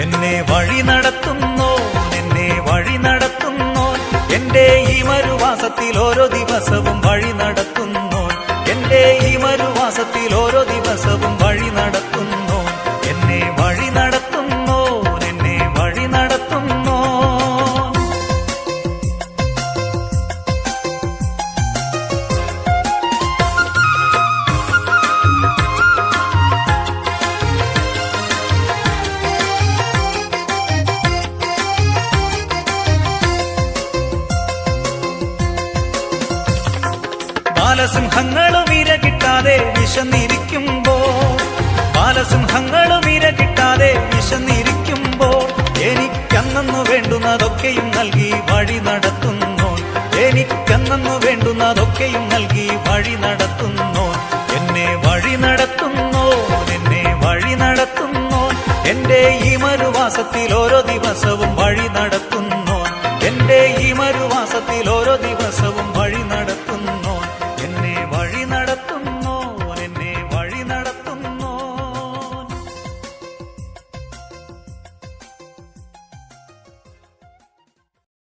വഴി നടത്തുന്നോ? എന്നെ വഴി നടത്തുന്നോ? എന്റെ ഈ മരുവാസത്തിൽ ഓരോ ദിവസവും വഴി നടത്തുന്നോ? എന്റെ ഈ മരുവാസത്തിൽ ഓരോ ദിവസവും വഴി നടത്തുന്നോ? ബാലസിംഹങ്ങളും ഇര കിട്ടാതെ വിശന്നിരിക്കുമ്പോ ബാലസിംഹങ്ങളും ഇര കിട്ടാതെ വിശന്നിരിക്കുമ്പോ എനിക്കന്നു വേണ്ടുന്നതൊക്കെയും നൽകി വഴി നടത്തുന്നു. എനിക്കന്നു വേണ്ടുന്നതൊക്കെയും നൽകി വഴി നടത്തുന്നു. എന്നെ വഴി നടത്തുന്നു എന്നെ വഴി നടത്തുന്നു. എന്റെ ഈ മരുവാസത്തിൽ ഓരോ ദിവസവും വഴി നടത്തുന്നു.